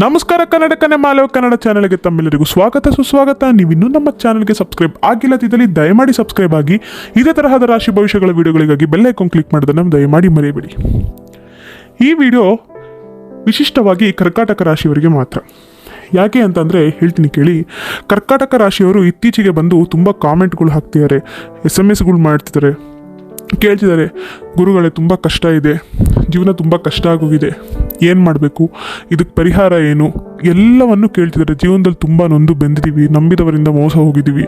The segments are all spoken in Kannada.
ನಮಸ್ಕಾರ, ಕನ್ನಡ ಕನೆ ಮಾಲವ ಕನ್ನಡ ಚಾನೆಲ್ಗೆ ತಮ್ಮೆಲ್ಲರಿಗೂ ಸ್ವಾಗತ, ಸುಸ್ವಾಗತ. ನೀವಿನ್ನೂ ನಮ್ಮ ಚಾನಲ್ಗೆ ಸಬ್ಸ್ಕ್ರೈಬ್ ಆಗಿಲ್ಲದಿದ್ದಲ್ಲಿ ದಯಮಾಡಿ ಸಬ್ಸ್ಕ್ರೈಬ್ ಆಗಿ. ಇದೇ ತರಹದ ರಾಶಿ ಭವಿಷ್ಯಗಳ ವಿಡಿಯೋಗಳಿಗಾಗಿ ಐಕಾನ್ ಕ್ಲಿಕ್ ಮಾಡೋದನ್ನು ದಯಮಾಡಿ ಮರೆಯಬೇಡಿ. ಈ ವಿಡಿಯೋ ವಿಶಿಷ್ಟವಾಗಿ ಕರ್ಕಾಟಕ ರಾಶಿಯವರಿಗೆ ಮಾತ್ರ. ಯಾಕೆ ಅಂತಂದರೆ ಹೇಳ್ತೀನಿ ಕೇಳಿ, ಕರ್ಕಾಟಕ ರಾಶಿಯವರು ಇತ್ತೀಚೆಗೆ ಬಂದು ತುಂಬ ಕಾಮೆಂಟ್ಗಳು ಹಾಕ್ತಿದ್ದಾರೆ ಎಸ್ ಎಂ ಎಸ್ಗಳು ಮಾಡ್ತಿದ್ದಾರೆ ಕೇಳ್ತಿದ್ದಾರೆ, ಗುರುಗಳೇ, ತುಂಬ ಕಷ್ಟ ಇದೆ. ಜೀವನ ತುಂಬ ಕಷ್ಟ ಆಗೋಗಿದೆ. ಏನು ಮಾಡಬೇಕು? ಇದಕ್ಕೆ ಪರಿಹಾರ ಏನು? ಎಲ್ಲವನ್ನು ಕೇಳ್ತಿದ್ದಾರೆ. ಜೀವನದಲ್ಲಿ ತುಂಬ ನೊಂದು ಬೆಂದಿದ್ದೀವಿ ನಂಬಿದವರಿಂದ ಮೋಸ ಹೋಗಿದ್ದೀವಿ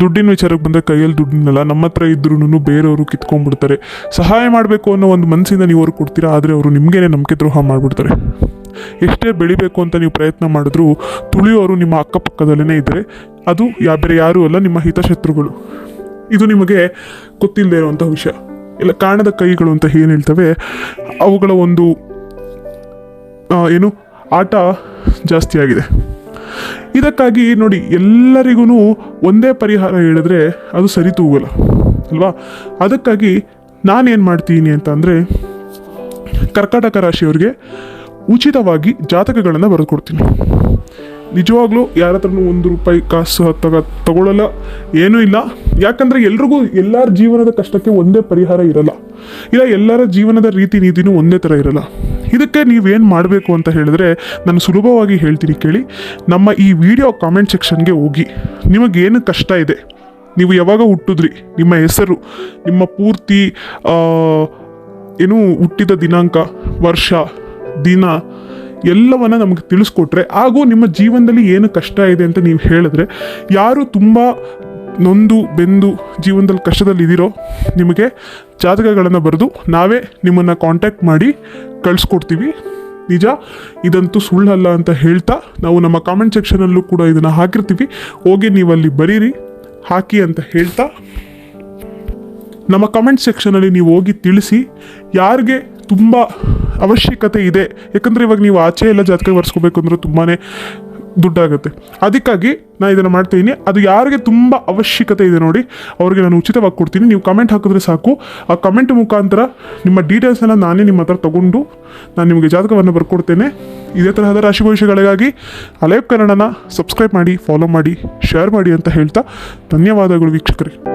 ದುಡ್ಡಿನ ವಿಚಾರಕ್ಕೆ ಬಂದರೆ ಕೈಯಲ್ಲಿ ದುಡ್ಡಿನಲ್ಲ. ನಮ್ಮ ಹತ್ರ ಇದ್ರೂ ಬೇರೆಯವರು ಕಿತ್ಕೊಂಡ್ಬಿಡ್ತಾರೆ. ಸಹಾಯ ಮಾಡಬೇಕು ಅನ್ನೋ ಒಂದು ಮನಸ್ಸಿಂದ ನೀವು ಅವರು ಕೊಡ್ತೀರಾ? ಆದರೆ ಅವರು ನಿಮಗೇನೆ ನಂಬಿಕೆ ದ್ರೋಹ ಮಾಡಿಬಿಡ್ತಾರೆ. ಎಷ್ಟೇ ಬೆಳಿಬೇಕು ಅಂತ ನೀವು ಪ್ರಯತ್ನ ಮಾಡಿದ್ರೂ ತುಳಿಯೋರು ನಿಮ್ಮ ಅಕ್ಕಪಕ್ಕದಲ್ಲೇ ಇದ್ದರೆ ಅದು ಯಾ ಬೇರೆ ಯಾರೂ ಅಲ್ಲ, ನಿಮ್ಮ ಹಿತಶತ್ರುಗಳು. ಇದು ನಿಮಗೆ ಗೊತ್ತಿಲ್ಲದೆ ಇರುವಂಥ ವಿಷಯ. ಇಲ್ಲ, ಕಾಣದ ಕೈಗಳು ಅಂತ ಏನು ಹೇಳ್ತವೆ, ಅವುಗಳ ಒಂದು ಏನು, ಆಟ ಜಾಸ್ತಿ ಆಗಿದೆ. ಇದಕ್ಕಾಗಿ ನೋಡಿ ಎಲ್ಲರಿಗೂ ಒಂದೇ ಪರಿಹಾರ ಹೇಳಿದ್ರೆ ಅದು ಸರಿ ತೂಗಲ್ಲ, ಅಲ್ವಾ? ಅದಕ್ಕಾಗಿ ನಾನೇನು ಮಾಡ್ತೀನಿ ಅಂತ ಅಂದರೆ, ಕರ್ಕಾಟಕ ರಾಶಿಯವರಿಗೆ ಉಚಿತವಾಗಿ ಜಾತಕಗಳನ್ನು ಬರೆದುಕೊಡ್ತೀನಿ. ನಿಜವಾಗ್ಲೂ ಯಾರ ಹತ್ರನೂ ಒಂದು ರೂಪಾಯಿ ಕಾಸು ಹತ್ತಾಗ ತಗೊಳ್ಳಲ್ಲ, ಏನೂ ಇಲ್ಲ. ಯಾಕಂದರೆ ಎಲ್ರಿಗೂ ಎಲ್ಲರ ಜೀವನದ ಕಷ್ಟಕ್ಕೆ ಒಂದೇ ಪರಿಹಾರ ಇರಲ್ಲ. ಇಲ್ಲ, ಎಲ್ಲರ ಜೀವನದ ರೀತಿ ನೀತಿನೂ ಒಂದೇ ಥರ ಇರಲ್ಲ. ಇದಕ್ಕೆ ನೀವೇನು ಮಾಡಬೇಕು ಅಂತ ಹೇಳಿದ್ರೆ ನಾನು ಸುಲಭವಾಗಿ ಹೇಳ್ತೀನಿ ಕೇಳಿ. ನಮ್ಮ ಈ ವಿಡಿಯೋ ಕಾಮೆಂಟ್ ಸೆಕ್ಷನ್ಗೆ ಹೋಗಿ. ನಿಮಗೇನು ಕಷ್ಟ ಇದೆ? ನೀವು ಯಾವಾಗ ಹುಟ್ಟಿದ್ರಿ? ನಿಮ್ಮ ಹೆಸರು, ನಿಮ್ಮ ಪೂರ್ತಿ ಏನು ಹುಟ್ಟಿದ ದಿನಾಂಕ, ವರ್ಷ, ದಿನ ಎಲ್ಲವನ್ನ ನಮಗೆ ತಿಳಿಸ್ಕೊಟ್ರೆ ಹಾಗೂ ನಿಮ್ಮ ಜೀವನದಲ್ಲಿ ಏನು ಕಷ್ಟ ಇದೆ ಅಂತ ನೀವು ಹೇಳಿದ್ರೆ, ಯಾರು ತುಂಬ ನೊಂದು ಬೆಂದು ಜೀವನದಲ್ಲಿ ಕಷ್ಟದಲ್ಲಿ ಇದ್ದೀರೋ ನಿಮಗೆ ಜಾತಕಗಳನ್ನು ಬರೆದು ನಾವೇ ನಿಮ್ಮನ್ನು ಕಾಂಟ್ಯಾಕ್ಟ್ ಮಾಡಿ ಕಳಿಸ್ಕೊಡ್ತೀವಿ. ನಿಜ, ಇದಂತೂ ಸುಳ್ಳಲ್ಲ ಅಂತ ಹೇಳ್ತಾ ನಾವು ನಮ್ಮ ಕಾಮೆಂಟ್ ಸೆಕ್ಷನಲ್ಲೂ ಕೂಡ ಇದನ್ನು ಹಾಕಿರ್ತೀವಿ. ಹೋಗಿ ನೀವು ಅಲ್ಲಿ ಬರೀರಿ, ಹಾಕಿ ಅಂತ ಹೇಳ್ತಾ ನಮ್ಮ ಕಮೆಂಟ್ ಸೆಕ್ಷನಲ್ಲಿ ನೀವು ಹೋಗಿ ತಿಳಿಸಿ, ಯಾರಿಗೆ ತುಂಬ ಅವಶ್ಯಕತೆ ಇದೆ. ಯಾಕಂದರೆ ಇವಾಗ ನೀವು ಆಚೆ ಎಲ್ಲ ಜಾತಕ ಬರ್ಸ್ಕೋಬೇಕು ಅಂದ್ರೆ ತುಂಬಾ ದುಡ್ಡಾಗುತ್ತೆ. ಅದಕ್ಕಾಗಿ ನಾನು ಇದನ್ನು ಮಾಡ್ತೀನಿ. ಅದು ಯಾರಿಗೆ ತುಂಬ ಅವಶ್ಯಕತೆ ಇದೆ ನೋಡಿ, ಅವ್ರಿಗೆ ನಾನು ಉಚಿತವಾಗಿ ಕೊಡ್ತೀನಿ. ನೀವು ಕಮೆಂಟ್ ಹಾಕಿದ್ರೆ ಸಾಕು. ಆ ಕಮೆಂಟ್ ಮುಖಾಂತರ ನಿಮ್ಮ ಡೀಟೇಲ್ಸನ್ನು ನಾನೇ ನಿಮ್ಮ ಹತ್ರ ತೊಗೊಂಡು ನಾನು ನಿಮಗೆ ಜಾತಕವನ್ನು ಬರ್ಕೊಡ್ತೇನೆ. ಇದೇ ತರಹದ ರಾಶಿ ಭವಿಷ್ಯಗಳಿಗಾಗಿ ಅಲೈವ್ ಕನ್ನಡನ ಸಬ್ಸ್ಕ್ರೈಬ್ ಮಾಡಿ ಫಾಲೋ ಮಾಡಿ ಶೇರ್ ಮಾಡಿ ಅಂತ ಹೇಳ್ತಾ ಧನ್ಯವಾದಗಳು ವೀಕ್ಷಕರಿಗೆ